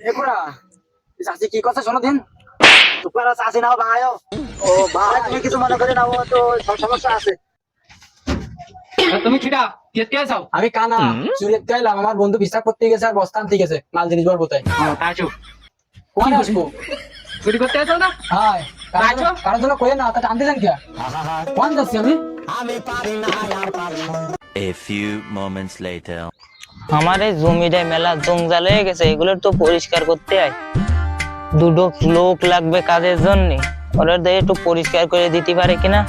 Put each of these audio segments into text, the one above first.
একুরা চাষি কি কথা শোনো দিন? তোমার চাষি নাও ভাই ও ভাই তুমি কিছু মনে করে নাও তো সব সমস্যা আছে। তুমি খিটা কেটে আসাও আমি কানা চুরিয়ে গাইলাম আমার বন্ধু বিশ্বাস করতে গেছে আর বস্তা আনতে গেছে মাল জিনিস বার বোতায় তাইছো কোন আসব চুরি করতে আসাও না? তা যান কে কোন যাচ্ছি আমি? A few moments later. আমার এই জমিটায় মেলা জঞ্জাল হয়ে গেছে, এগুলো তো পরিষ্কার করতে হয়। দুটো লোক লাগবে কাজের জন্য। ওরা দিয়ে একটু পরিষ্কার করে দিতে পারে কিনা?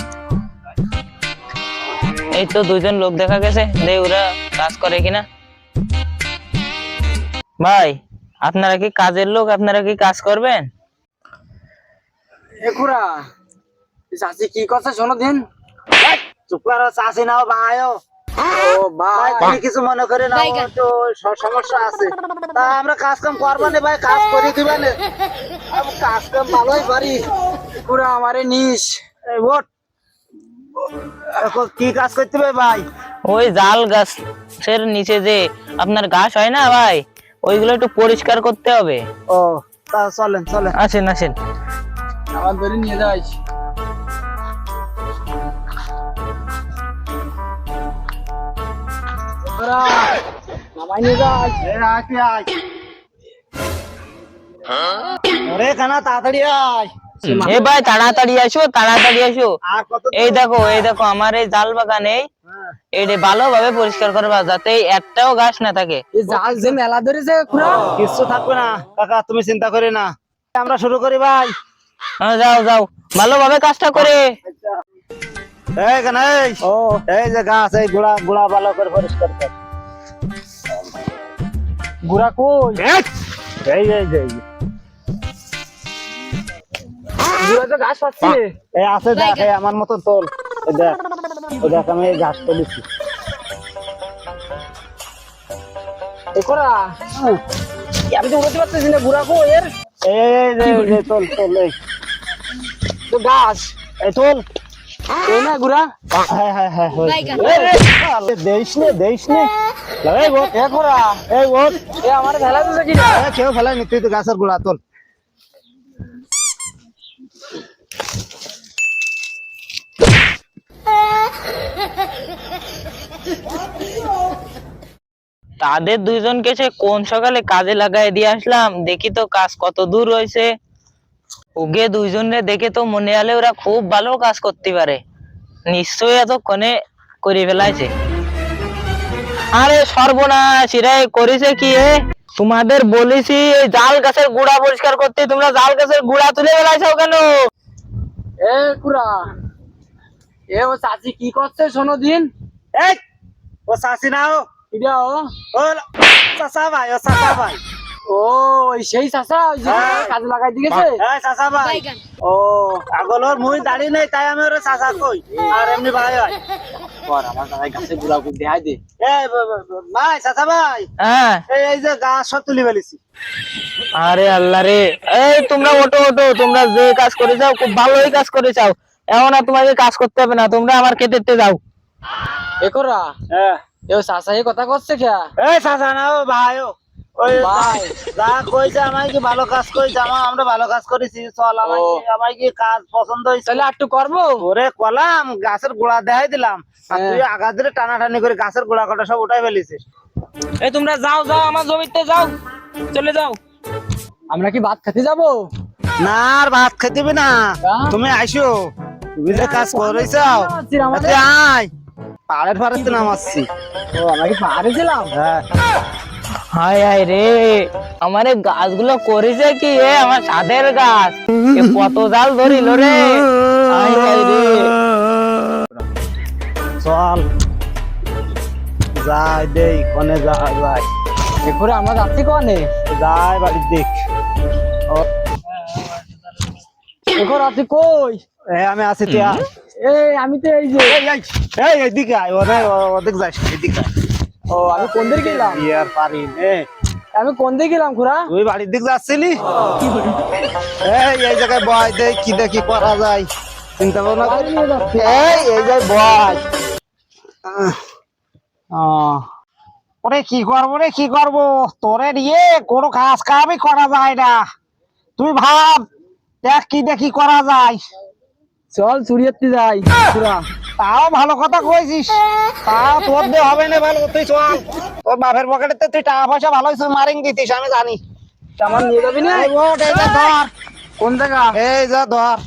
এই তো দুজন লোক দেখা গেছে দে ওরা কাজ করে কিনা? ভাই, আপনারা কি কাজের লোক? আপনারা কি কাজ করবেন? একুরা চাষি কি কথা শোনো দিন। চুপ করো চাষি নাও, ভাই ও ভাই ভাই তুমি কিছু মনে করে নাও তো সমস্যা আছে। তা আমরা কাজ কাম করব না ভাই কাজ করে দিবা না। কাজ কাম ভালোই পারি একুরা আমারে নিস। এই কি কাজ করতে হবে ভাই? ওই জাল গাছের নিচে যে আপনার ঘাস হয় না ভাই ওইগুলো একটু পরিষ্কার করতে হবে। ও তা চলেন চলেন। আসেন আসেন। আমার ধরে নিয়ে যাইস। তাড়াতাড়ি আয় এ ভাই তাড়াতাড়ি আসো তাড়াতাড়ি আসো। এই দেখো এই দেখো আমার এই জাল বাগান এই। এটা ভালোভাবে পরিষ্কার করবা যাতে একটাও ঘাস না থাকে। এই জাল যে মেলা ধরেছে কিচ্ছু থাকবে না। কাকা তুমি চিন্তা করে না। আমরা শুরু করি ভাই। হ্যাঁ, যাও যাও। ভালোভাবে কাজটা করে। এই কানা এই ও। এই যে গাছ এই গুড়া গুড়া ভালো করে পরিষ্কার কর। গুড়া কই? এই এই এই। গুড়া তো ঘাস পাচ্ছি। এই আছে দেখ এই আমার মতো তোল এই দেখ আমি এই ঘাস তুলেছি একুরা আমি তো উড়তে পারতেছি না গুড়া কই? এর? এই এই যে, এই যে তোল তোল এই। তো গাছ। এই তোল না গুড়া। হ্যাঁ হ্যাঁ হ্যাঁ হয়েছে। এই, এই, দেইস নে দেইস নে। এই ওঠ একুরা এই ওঠ। এ আমার ভেলা দিছে কি এ, কেউ ফেলাই নি তুই তো গাছের গুড়া তোল তাদের দুইজনকে সে কোন সকালে কাজে লাগাই দিয়ে আসলাম? দেখি তো কাজ কত দূর হয়েছে ওগে দুইজনে দেখে তো মনে হলে ওরা খুব ভালো কাজ করতে পারে। নিশ্চয়ই এতক্ষণে করে ফেলাইছে। আরে সর্বনাশ এ করেছে কি তোমাদের বলেছি, এই জাল গাছের গুড়া পরিষ্কার করতে তোমরা জাল গাছের গুড়া তুলে ফেলাইছো কেন? এ এ ও চাচি কি করছে শোনো দিন? এই, ও চাষি নাও এটা ও। চাষা ভাই, ও চাষা ভাই। ও সেই চাচা ওই যে হ্যাঁ। লাগাই দিয়েছে ভাই। ও। আগলোর মুই দাড়ি নেই তাই আমি ওরে চাষা কই। আর এমনি ভাই হয়। পর আমার দাদাই গাছে গুড়া দেখাই দে। এই ব- ব- ব- ভাই চাষা ভাই। হ্যাঁ। এই এই যে গাছ সব তুলি ফেলেছি। আরে আল্লাহ রে। এই তোমরা ওটো ওটো তোমরা যে কাজ করে যাও খুব ভালোই কাজ করে যাও। এমন আর তোমাকে কাজ করতে হবে না তোমরা আমার খেতে যাও। এ কুড়া হ্যাঁ। এ ও চাচা এই কথা করছে কে? এই নাও ভাই ও ভাই। যা কইছে আমায় কি ভালো কাজ কইছে আমা আমরা ভালো কাজ করেছি চল আমায় কি আমায় কি কাজ পছন্দ হয়েছে? তাহলে একটু করব? ওরে কলাম গাছের গোড়া দেখাই দিলাম। আর হ্যাঁ। তুই আগা ধরে টানাটানি করে গাছের গোড়া কটা সব উঠাই ফেলেছিস এই তোমরা যাও যাও আমার জমিতে যাও। চলে যাও। আমরা কি ভাত খেতে যাব? না আর ভাত খেতে না? তুমি আইসো। তুমি যে কাজ করেছ। আয়। পাড়ের ফাড়েতে নামাচ্ছি। ও আমরা কি পাহাড়ে ছিলাম হ্যাঁ। হায় হায় রে। আমার গাছগুলো করেছে কি এ? আমার ছাদের গাছ। কত জাল ধরিল রে। হায় হায় রে। চল। যাই দেই কনে যা যাই এ কুড়া আমরা যাচ্ছি কনে? যাই বাড়ির দিক। এ কুড়া তুই কই? এ আমি আছি তুই এই আমি তো এই যে এই এই এদিকে আয়। ওরে ওদিক যাস এদিকে আয়। ও আমি কোন দিকে গেলাম? ই আর পারি নে? আমি কোন দিকে গেলাম খুড়া? তুই বাড়ির দিক যাচ্ছিলি? এই এই জায়গায় বয় দেখ কি দেখি করা যায়। চিন্তা ভাবনা করি। এই এই যে বয়। আহ, ওরে কি করব রে কি করব? তোরে নিয়ে কোনো কাজ কামই করা যায় না। তুই ভাব দেখ কি দেখি করা যায়। চল চুরিয়াতে যাই খুড়া। তাও ভালো কথা কইছিস তাও তোর দিয়ে হবে না ভালো তুই চল তোর বাপের পকেটে তুই টাকা পয়সা ভালো তুই মারিং দিতিস আমি জানি আমার নিয়ে যাবি না এই ওঠ, এই যা ধর কোন জায়গা এই যা ধর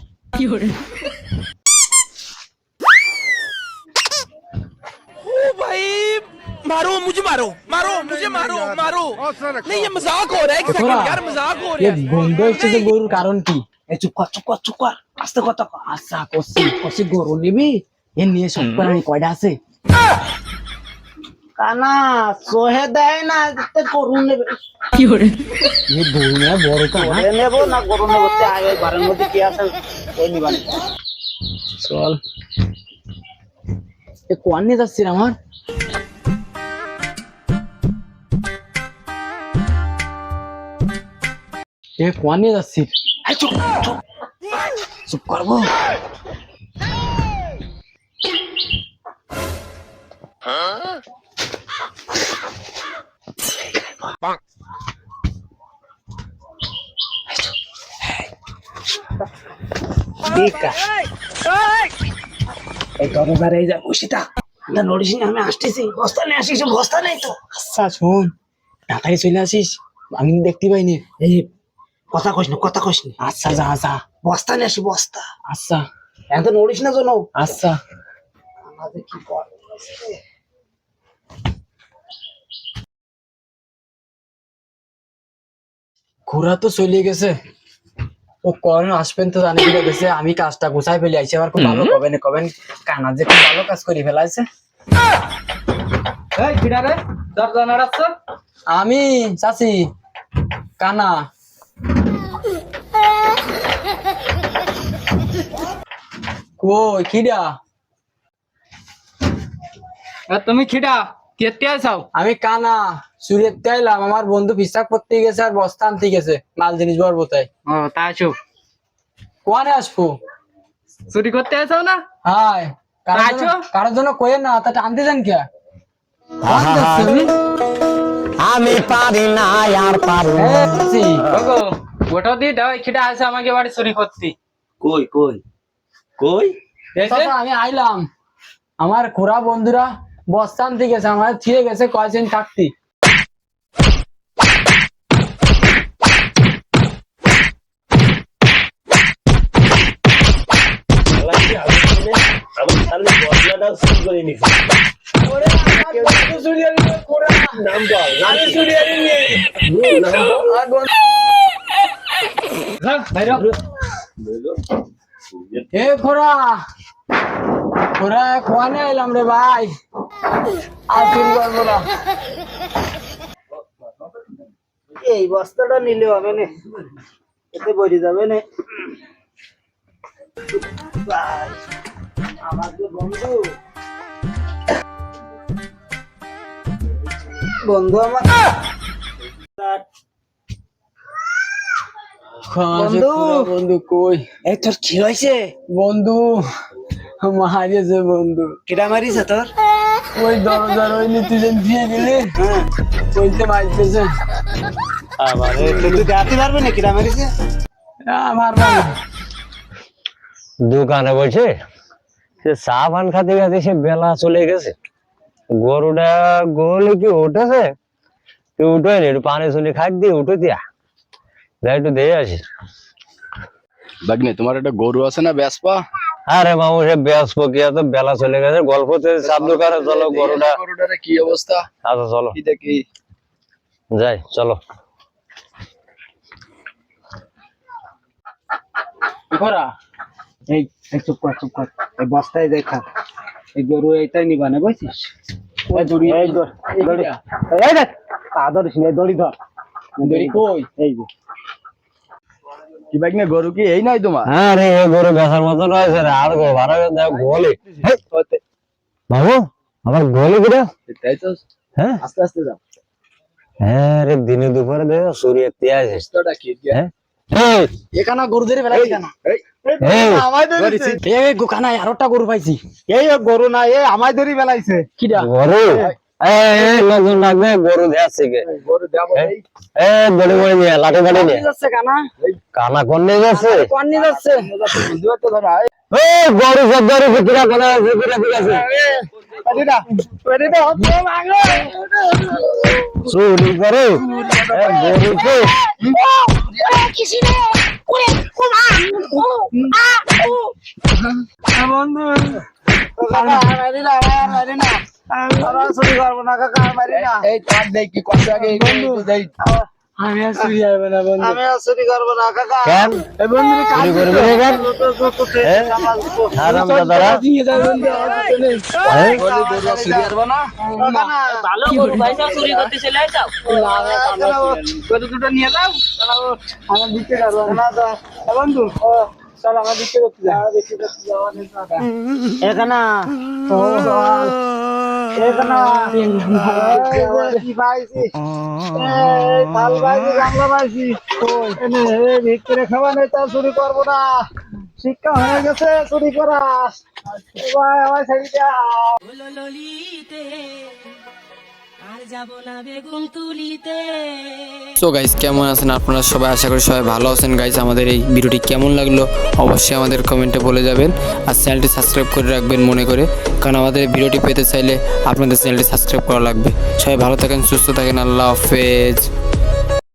मारो मुझे मारो मारो मुझे मारो मारो नहीं ये मजाक हो रहा है एक सेकंड यार मजाक हो रहा এ है বন্ধ হচ্ছে যে গরুর কারণ কি এই চুপ কর চুপ কর চুপ কর আস্তে কথা কর আচ্ছা কষি কষি গরু নিবি এ নিয়ে প্রাণী কয়টা আছে? কানা সোহে দেয় না তে গরু নেবে। এ গরু নিয়ে বড় কানা। নেব না গরু নেব তে আগে ঘরের মধ্যে কি আছে ওই নিবানি চল। এ কোয়ান নিয়ে যাচ্ছিস আমার? এ কোয়ান নিয়ে যাচ্ছিস? চুপ করব? এই দরবার এই যা বসিটা না নড়িস আমি আসতেছি। বস্তা নিয়ে আসিস বস্তা নেই তো। আচ্ছা শোন। তাড়াতাড়ি চলে আসিস। আমি দেখতে পাইনি। এই কথা কইস না কথা কইস না। আচ্ছা যা যা। বস্তা নিয়ে আসি বস্তা। আচ্ছা। এত নড়িস না জন্য আচ্ছা। আমাদের কি কর ঘোরা তো চলে গেছে। ও কখন আসবেন তো জানি ফিরে গেছে আমি কাজটা গুছাই ফেলে আইছি আবার খুব ভালো কবেন কবেন কানা যে খুব ভালো কাজ করে ফেলাইছে। এই খিটা রে দরজা নাড়াচ্ছ আমি চাচি কানা। কই খিডা আর তুমি খিটা আসাও আমি কানা সুরেতে আইলাম আমার বন্ধু পিসাক করতে গেছে আর বস্তা আনতে গেছে মাল জিনিস বরবো তাই ও তা আসো কোয়ানে আসব চুরি করতে আসাও না কারোর আছো? জন্য- কইেন না তা টানতে যান কে আমি পারি না আর পারি ওগো গোটা দিয়ে দাও আছে আমাকে বাড়ি চুরি করতে কই কই কই? আমি আইলাম। আমার খুড়া বন্ধুরা বস্তা আনতে গেছে আমার ছিঁড়ে গেছে কয়েকদিন থাকতি সামনে শুরু করে নিছি। এ খোরা! খোরা খোয়ানে আইলাম রে ভাই। আর ফির করব না। এই বস্তাটা নিলে হবে না। এতে বড়ি যাবে না। আমার বন্ধু। বন্ধু আমার। বন্ধু। বন্ধু কই? এই তোর কি হয়েছে? বন্ধু। মারিয়েছে বন্ধু। কিরা মারিছে তোর? ওই দরজার ওই নীতিজন দিয়ে গেলে কইতে মারতেছে। আবার তুই দেখতে পারবি না কিরা মারিছে? আমার দোকানে বসে সে চা পান খাতে খাতে সে বেলা চলে গেছে। গরুটা গোলে কি উঠেছে? তুই উঠে নি? একটু পানি শুনি খাই দিয়ে উঠে দিয়া। একটু দিয়ে আসি। বাগনে তোমার একটা গরু আছে না বেসপা আরে মামু সে ব্যস্ত প্রক্রিয়া তো বেলা চলে গেছে গল্প তো চাপ দোকানে চলো গরুটা। গরুটার কি অবস্থা? আচ্ছা চলো। কি দেখি? যাই চলো। খোরা এই এই চুপ কর চুপ কর। এই বস্তায় দেখা এই গরু এইটাই নিবা না বুঝছিস? এই দড়ি এই দড়ি এই দেখ তা ধরিস না, দড়ি ধর। দড়ি কই? এই যে। কি গরু কি এই নাই তোমার হ্যাঁ রে এ গরু বেচার মতন রয়েছে রে আর গো ভাড়া দেখ গোলে। বাবু আমার গোলে কিরা তাই তো হ্যাঁ আস্তে আস্তে যাও হ্যাঁ রে দিনে দুপুরে দেখো সূর্য তিয়াস রাস্তাটা কি হ্যাঁ এই এখানে গরু ধরে এই এ গোখানা আরোটা গরু পাইছি। এই গরু না এই আমায় ধরি বেলাইছে কিরা গরু লোকজন গরু এ দড়ি মড়ি নিয়ে লাঠি বাড়ি নিয়ে কানা কানা কোন নিয়ে যাচ্ছে কোন নিয়ে যাচ্ছে বুঝতে পারছ ধরো আয় এই গরু সব গরু বিক্রি করে আছে পেটিটা পেটিটা চুরি করে এ, গরু তো কাকা চুরি করব না কাকা মারি না। এই তার আগে আমি আর চুরি যাবে না বন্ধু। আমি আর চুরি করব না কাকা। কেন? এই বন্ধু চুরি করবি কেন? হারাম দাদারা দিয়ে যাবে বন্ধু আমার পিছনে। এ? চুরি করব না। ভালো গরু পয়সা চুরি করতে চলে যাও। গরু দুটো নিয়ে যাও। আমার দিতে পারব না বন্ধু চল আমার দিতে করতে যাও দিতে করতে যাও এখানে খাওয়া নেই তা চুরি করব না শিক্ষা হয়ে গেছে চুরি করা সো গাইস কেমন আছেন আপনারা সবাই? আশা করি সবাই ভালো আছেন। গাইস আমাদের এই ভিডিওটি কেমন লাগল? অবশ্যই আমাদের কমেন্টে বলে যাবেন। আর চ্যানেলটি সাবস্ক্রাইব করে রাখবেন মনে করে। কারণ আমাদের ভিডিওটি পেতে চাইলে আপনাদের চ্যানেলটি সাবস্ক্রাইব করা লাগবে। সবাই ভালো থাকেন, সুস্থ থাকেন। আল্লাহ হাফেজ।